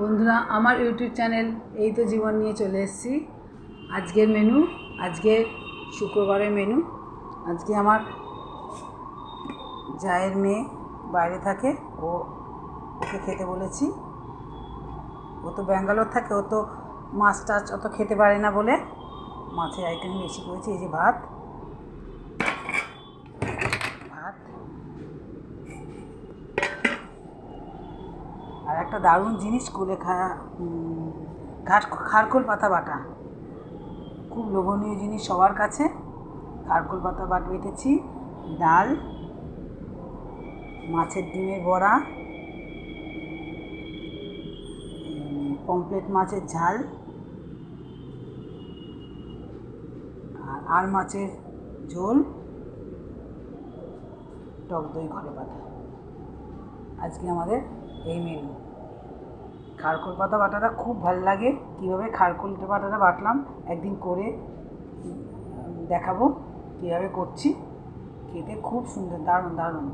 বন্ধুরা, আমার YouTube channel এই তো জীবন নিয়ে চলে এসেছি। আজকের মেনু আজকে শুক্রবারের মেনু আজকে আমার জায়ের মেয়ে বাইরে থাকে, ও ওকে খেতে বলেছি। ও তো ব্যাঙ্গালোর থাকে, ও তো মাছ টাছ অত খেতে পারে না বলে মাছের আইটেম বেশি করেছি, এই যে ভাত ভাত আর একটা দারুণ জিনিস কুলে ঘাট খারকোল পাতা বাটা। খুব লোভনীয় জিনিস সবার কাছে। খারকোল পাতা বাট বেটেছি, ডাল, মাছের ডিমের বড়া পমপ্লেট মাছের ঝাল, আর মাছের ঝোল, টক দই, ঘরে পাতা। আজকে আমাদের এই মেনু খারকোল পাতা বাটাটা খুব ভালো লাগে। কীভাবে খারকোল পাতাটা বাটলাম, একদিন করে দেখাবো কীভাবে করছি। খেতে খুব সুন্দর, দারুণ দারুণ।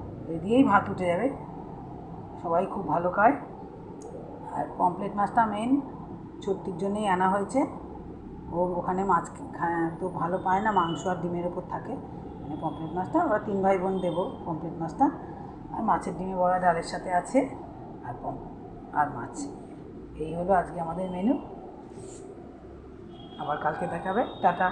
দিয়েই ভাত উঠে যাবে। সবাই খুব ভালো খায়। আর পমপ্লেট মাছটা মেন ছুটির জন্যেই আনা হয়েছে। ও ওখানে মাছ তো ভালো পায় না, মাংস আর ডিমের ওপর থাকে। মানে পমপ্লেট মাছটা ওরা তিন ভাই বোন দেবো পমপ্লেট মাছটা। আর মাছের ডিমে বড়া ডালের সাথে আছে, আর আর মাছ। এই হলো আজকে আমাদের মেনু আবার কালকে দেখাবে। টাটা।